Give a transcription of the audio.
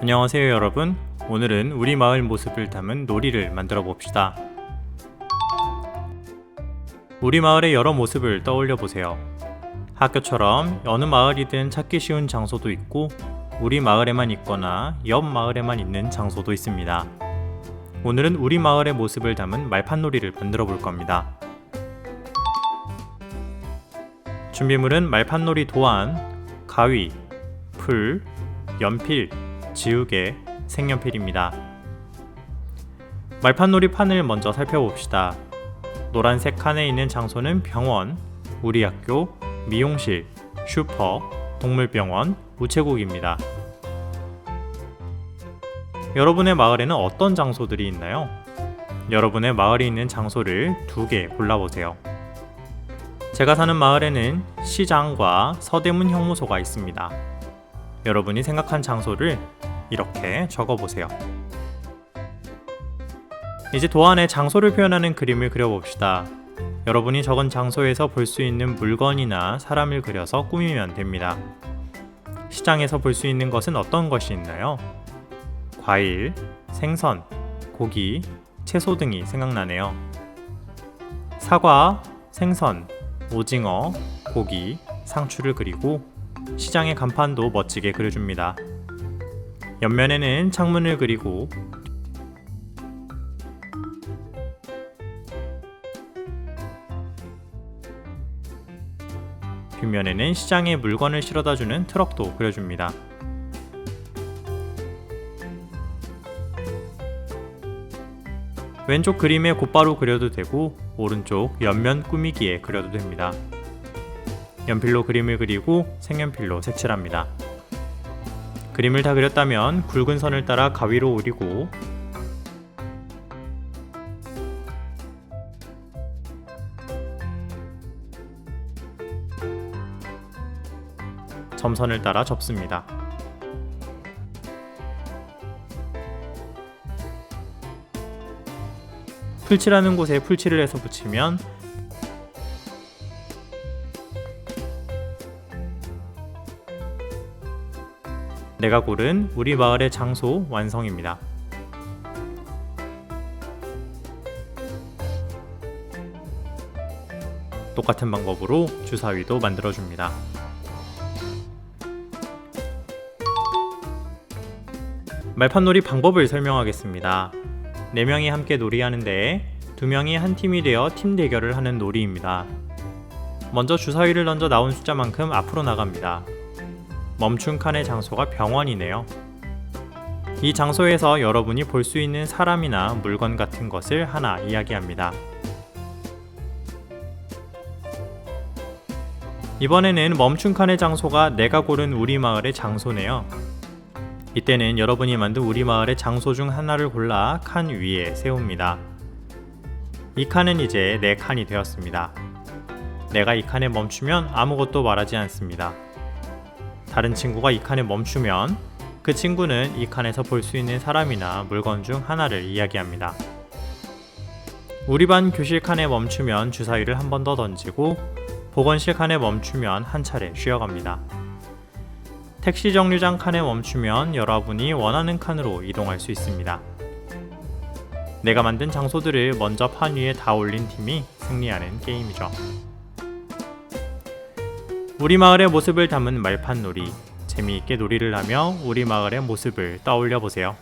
안녕하세요 여러분. 오늘은 우리 마을 모습을 담은 놀이를 만들어 봅시다. 우리 마을의 여러 모습을 떠올려 보세요. 학교처럼 어느 마을이든 찾기 쉬운 장소도 있고 우리 마을에만 있거나 옆 마을에만 있는 장소도 있습니다. 오늘은 우리 마을의 모습을 담은 말판 놀이를 만들어 볼 겁니다. 준비물은 말판 놀이 도안, 가위, 풀, 연필, 지우개, 색연필입니다. 말판놀이 판을 먼저 살펴봅시다. 노란색 칸에 있는 장소는 병원, 우리 학교, 미용실, 슈퍼, 동물병원, 우체국입니다. 여러분의 마을에는 어떤 장소들이 있나요? 여러분의 마을에 있는 장소를 두 개 골라보세요. 제가 사는 마을에는 시장과 서대문 형무소가 있습니다. 여러분이 생각한 장소를 이렇게 적어보세요. 이제 도안에 장소를 표현하는 그림을 그려봅시다. 여러분이 적은 장소에서 볼 수 있는 물건이나 사람을 그려서 꾸미면 됩니다. 시장에서 볼 수 있는 것은 어떤 것이 있나요? 과일, 생선, 고기, 채소 등이 생각나네요. 사과, 생선, 오징어, 고기, 상추를 그리고 시장의 간판도 멋지게 그려줍니다. 옆면에는 창문을 그리고 뒷면에는 시장에 물건을 실어다 주는 트럭도 그려줍니다. 왼쪽 그림에 곧바로 그려도 되고 오른쪽 옆면 꾸미기에 그려도 됩니다. 연필로 그림을 그리고 색연필로 색칠합니다. 그림을 다 그렸다면 굵은 선을 따라 가위로 오리고 점선을 따라 접습니다. 풀칠하는 곳에 풀칠을 해서 붙이면 내가 고른 우리 마을의 장소 완성입니다. 똑같은 방법으로 주사위도 만들어줍니다. 말판놀이 방법을 설명하겠습니다. 4명이 함께 놀이하는데 2명이 한 팀이 되어 팀 대결을 하는 놀이입니다. 먼저 주사위를 던져 나온 숫자만큼 앞으로 나갑니다. 멈춘 칸의 장소가 병원이네요. 이 장소에서 여러분이 볼 수 있는 사람이나 물건 같은 것을 하나 이야기합니다. 이번에는 멈춘 칸의 장소가 내가 고른 우리 마을의 장소네요. 이때는 여러분이 만든 우리 마을의 장소 중 하나를 골라 칸 위에 세웁니다. 이 칸은 이제 내 칸이 되었습니다. 내가 이 칸에 멈추면 아무것도 말하지 않습니다. 다른 친구가 이 칸에 멈추면 그 친구는 이 칸에서 볼 수 있는 사람이나 물건 중 하나를 이야기합니다. 우리 반 교실 칸에 멈추면 주사위를 한 번 더 던지고 보건실 칸에 멈추면 한 차례 쉬어갑니다. 택시 정류장 칸에 멈추면 여러분이 원하는 칸으로 이동할 수 있습니다. 내가 만든 장소들을 먼저 판 위에 다 올린 팀이 승리하는 게임이죠. 우리 마을의 모습을 담은 말판 놀이. 재미있게 놀이를 하며 우리 마을의 모습을 떠올려 보세요.